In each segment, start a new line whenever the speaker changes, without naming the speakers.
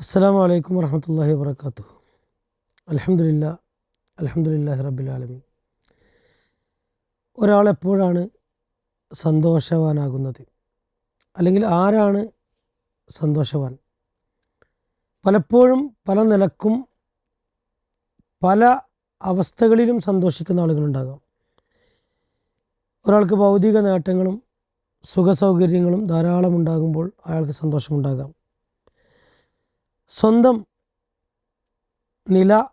അസ്സാം വലൈക്കും വർഹമത്തല്ലാഹി വാബർക്കാത്തു അലഹമില്ല അലഹമുല്ലാഹി ഒരാൾ ഒരാളെപ്പോഴാണ് സന്തോഷവാനാകുന്നത്? അല്ലെങ്കിൽ ആരാണ് സന്തോഷവാൻ? പലപ്പോഴും പല നിലക്കും പല അവസ്ഥകളിലും സന്തോഷിക്കുന്ന ആളുകളുണ്ടാകാം. ഒരാൾക്ക് ഭൗതിക നേട്ടങ്ങളും സുഖസൗകര്യങ്ങളും ധാരാളം ഉണ്ടാകുമ്പോൾ അയാൾക്ക് സന്തോഷമുണ്ടാകാം. സ്വന്തം നില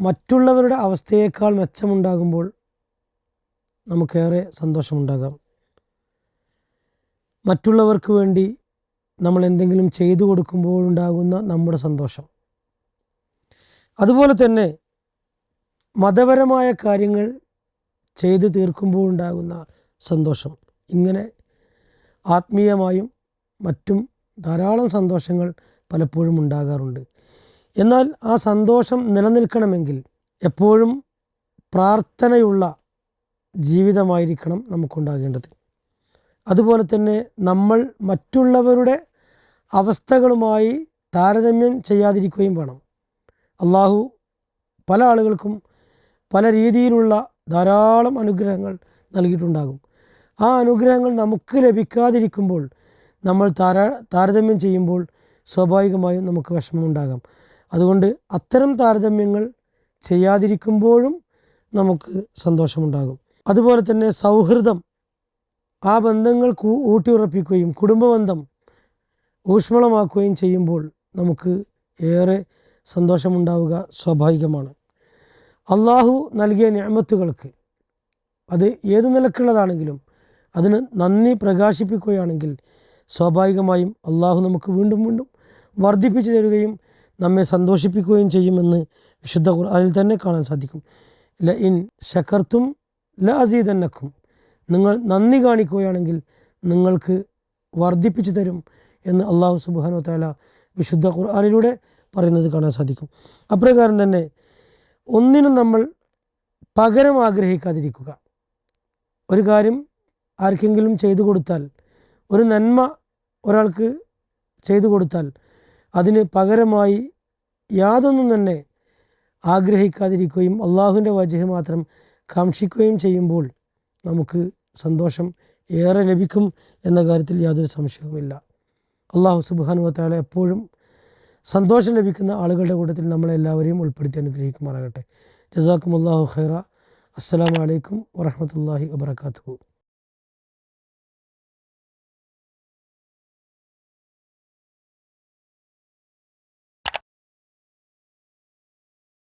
മറ്റുള്ളവരുടെ അവസ്ഥയേക്കാൾ മെച്ചമുണ്ടാകുമ്പോൾ നമുക്കേറെ സന്തോഷമുണ്ടാകാം. മറ്റുള്ളവർക്ക് വേണ്ടി നമ്മൾ എന്തെങ്കിലും ചെയ്തു കൊടുക്കുമ്പോഴുണ്ടാകുന്ന നമ്മുടെ സന്തോഷം. അതുപോലെ തന്നെ മതപരമായ കാര്യങ്ങൾ ചെയ്തു തീർക്കുമ്പോഴുണ്ടാകുന്ന സന്തോഷം. ഇങ്ങനെ ആത്മീയമായും മറ്റും ധാരാളം സന്തോഷങ്ങൾ പലപ്പോഴും ഉണ്ടാകാറുണ്ട്. എന്നാൽ ആ സന്തോഷം നിലനിൽക്കണമെങ്കിൽ എപ്പോഴും പ്രാർത്ഥനയുള്ള ജീവിതമായിരിക്കണം നമുക്കുണ്ടാകേണ്ടത്. അതുപോലെ തന്നെ നമ്മൾ മറ്റുള്ളവരുടെ അവസ്ഥകളുമായി താരതമ്യം ചെയ്യാതിരിക്കുകയും വേണം. അള്ളാഹു പല ആളുകൾക്കും പല രീതിയിലുള്ള ധാരാളം അനുഗ്രഹങ്ങൾ നൽകിയിട്ടുണ്ടാകും. ആ അനുഗ്രഹങ്ങൾ നമുക്ക് ലഭിക്കാതിരിക്കുമ്പോൾ നമ്മൾ താര താരതമ്യം ചെയ്യുമ്പോൾ സ്വാഭാവികമായും നമുക്ക് വിഷമമുണ്ടാകാം. അതുകൊണ്ട് അത്തരം താരതമ്യങ്ങൾ ചെയ്യാതിരിക്കുമ്പോഴും നമുക്ക് സന്തോഷമുണ്ടാകും. അതുപോലെ തന്നെ സൗഹൃദം ആ ബന്ധങ്ങൾ ഊട്ടിയുറപ്പിക്കുകയും കുടുംബബന്ധം ഊഷ്മളമാക്കുകയും ചെയ്യുമ്പോൾ നമുക്ക് ഏറെ സന്തോഷമുണ്ടാവുക സ്വാഭാവികമാണ്. അള്ളാഹു നൽകിയ ഞാമത്തുകൾക്ക് അത് ഏത് നിലക്കുള്ളതാണെങ്കിലും അതിന് നന്ദി പ്രകാശിപ്പിക്കുകയാണെങ്കിൽ സ്വാഭാവികമായും അള്ളാഹു നമുക്ക് വീണ്ടും വീണ്ടും വർദ്ധിപ്പിച്ചു തരുകയും നമ്മെ സന്തോഷിപ്പിക്കുകയും ചെയ്യുമെന്ന് വിശുദ്ധ ഖുർആാനിൽ തന്നെ കാണാൻ സാധിക്കും. ല ഇൻ ഷക്കർത്തും ല അസീതന്നക്കും നിങ്ങൾ നന്ദി കാണിക്കുകയാണെങ്കിൽ നിങ്ങൾക്ക് വർദ്ധിപ്പിച്ചു തരും എന്ന് അള്ളാഹു സുബാനോ താല വിശുദ്ധ ഖുർആാനിലൂടെ പറയുന്നത് കാണാൻ സാധിക്കും. അപ്രകാരം തന്നെ ഒന്നിനും നമ്മൾ പകരം ആഗ്രഹിക്കാതിരിക്കുക. ഒരു കാര്യം ആർക്കെങ്കിലും ചെയ്തു കൊടുത്താൽ ഒരു നന്മ ഒരാൾക്ക് ചെയ്തു കൊടുത്താൽ അതിന് പകരമായി യാതൊന്നും തന്നെ ആഗ്രഹിക്കാതിരിക്കുകയും അള്ളാഹുവിന്റെ വജഹ് മാത്രം കാക്ഷിക്കുകയും ചെയ്യുമ്പോൾ നമുക്ക് സന്തോഷം ഏറെ ലഭിക്കും എന്ന കാര്യത്തിൽ യാതൊരു സംശയവുമില്ല. അള്ളാഹു സുബാനുവത്താല എപ്പോഴും സന്തോഷം ലഭിക്കുന്ന ആളുകളുടെ കൂട്ടത്തിൽ നമ്മളെല്ലാവരെയും ഉൾപ്പെടുത്തി അനുഗ്രഹിക്കുമാറാകട്ടെ. ജസാക്കും അള്ളാഹു ഖൈറ. അസ്സാം വലൈക്കും വറഹമത്തല്ലാഹി വാബർക്കാത്തു